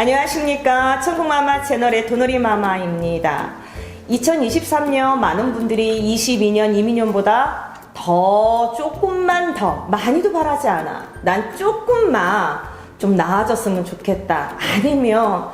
안녕하십니까. 천국마마 채널의 도놀이마마입니다. 2023년 많은 분들이 22년, 이민년보다 더 조금만 더 많이도 바라지 않아. 난 조금만 좀 나아졌으면 좋겠다. 아니면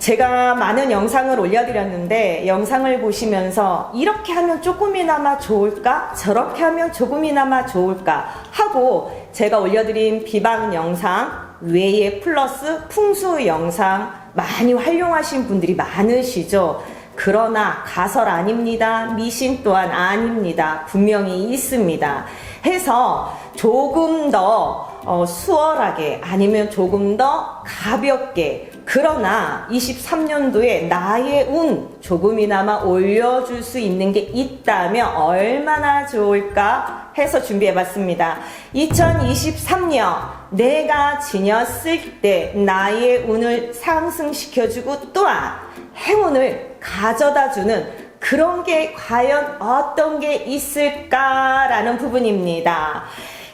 제가 많은 영상을 올려드렸는데 영상을 보시면서 이렇게 하면 조금이나마 좋을까? 저렇게 하면 조금이나마 좋을까? 하고 제가 올려드린 비방 영상 외에 플러스 풍수 영상 많이 활용하신 분들이 많으시죠. 그러나 가설 아닙니다. 미신 또한 아닙니다. 분명히 있습니다. 해서 조금 더 어, 수월하게 아니면 조금 더 가볍게 그러나 23년도에 나의 운 조금이나마 올려줄 수 있는 게 있다면 얼마나 좋을까 해서 준비해 봤습니다. 2023년 내가 지녔을 때 나의 운을 상승시켜주고 또한 행운을 가져다 주는 그런 게 과연 어떤 게 있을까라는 부분입니다.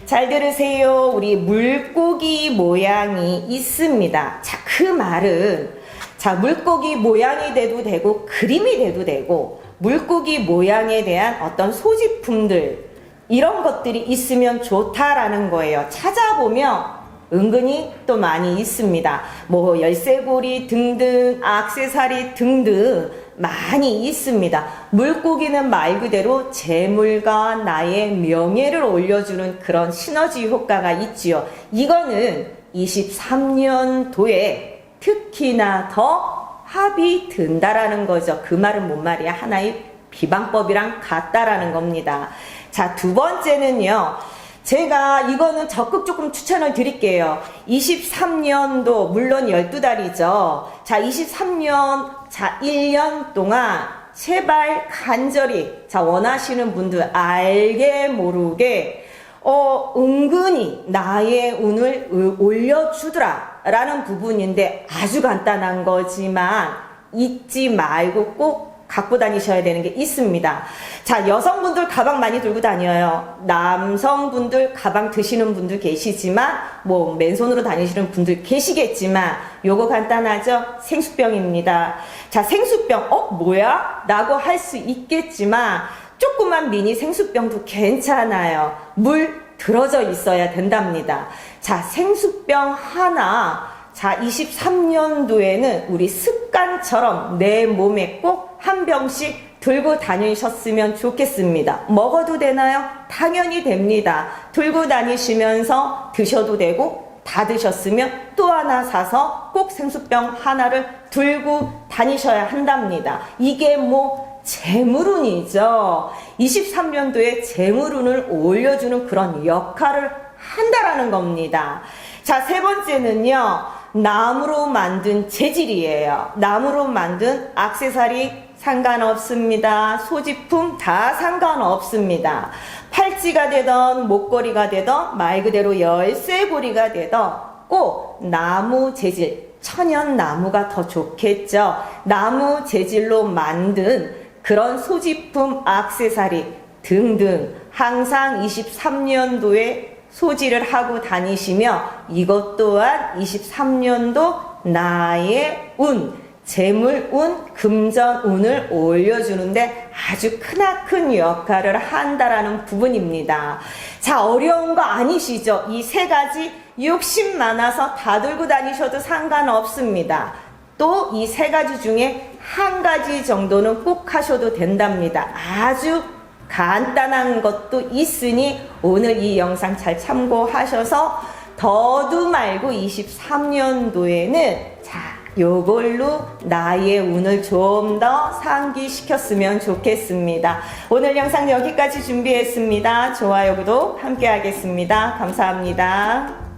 잘 들으세요. 우리 물고기 모양이 있습니다. 자, 그 말은, 자, 물고기 모양이 돼도 되고, 그림이 돼도 되고, 물고기 모양에 대한 어떤 소지품들, 이런 것들이 있으면 좋다라는 거예요. 찾아보면 은근히 또 많이 있습니다. 뭐 열쇠고리 등등, 악세사리 등등 많이 있습니다. 물고기는 말 그대로 재물과 나의 명예를 올려주는 그런 시너지 효과가 있지요. 이거는 23년도에 특히나 더 합이 든다라는 거죠. 그 말은 뭔 말이야? 하나의 비방법이랑 같다라는 겁니다. 자, 두 번째는요. 제가 이거는 적극 조금 추천을 드릴게요. 23년도, 물론 12달이죠. 자, 23년, 자, 1년 동안 제발 간절히, 자, 원하시는 분들 알게 모르게, 어, 은근히 나의 운을 올려주더라. 라는 부분인데 아주 간단한 거지만 잊지 말고 꼭 갖고 다니셔야 되는 게 있습니다. 자, 여성분들 가방 많이 들고 다녀요. 남성분들 가방 드시는 분들 계시지만, 뭐, 맨손으로 다니시는 분들 계시겠지만, 요거 간단하죠? 생수병입니다. 자, 생수병, 어, 뭐야? 라고 할 수 있겠지만, 조그만 미니 생수병도 괜찮아요. 물 들어져 있어야 된답니다. 자, 생수병 하나, 자, 23년도에는 우리 습관처럼 내 몸에 꼭 한 병씩 들고 다니셨으면 좋겠습니다. 먹어도 되나요? 당연히 됩니다. 들고 다니시면서 드셔도 되고 다 드셨으면 또 하나 사서 꼭 생수병 하나를 들고 다니셔야 한답니다. 이게 뭐 재물운이죠. 23년도에 재물운을 올려주는 그런 역할을 한다라는 겁니다. 자, 세 번째는요. 나무로 만든 재질이에요. 나무로 만든 악세사리 상관없습니다. 소지품 다 상관없습니다. 팔찌가 되던 목걸이가 되던 말 그대로 열쇠고리가 되던 꼭 나무 재질 천연 나무가 더 좋겠죠. 나무 재질로 만든 그런 소지품 악세사리 등등 항상 23년도에 소지를 하고 다니시며 이것 또한 23년도 나의 운, 재물 운, 금전 운을 올려주는데 아주 크나큰 역할을 한다라는 부분입니다. 자, 어려운 거 아니시죠? 이 세 가지 욕심 많아서 다 들고 다니셔도 상관없습니다. 또 이 세 가지 중에 한 가지 정도는 꼭 하셔도 된답니다. 아주 간단한 것도 있으니 오늘 이 영상 잘 참고하셔서 더도 말고 23년도에는 자, 요걸로 나의 운을 좀 더 상기시켰으면 좋겠습니다. 오늘 영상 여기까지 준비했습니다. 좋아요, 구독 함께 하겠습니다. 감사합니다.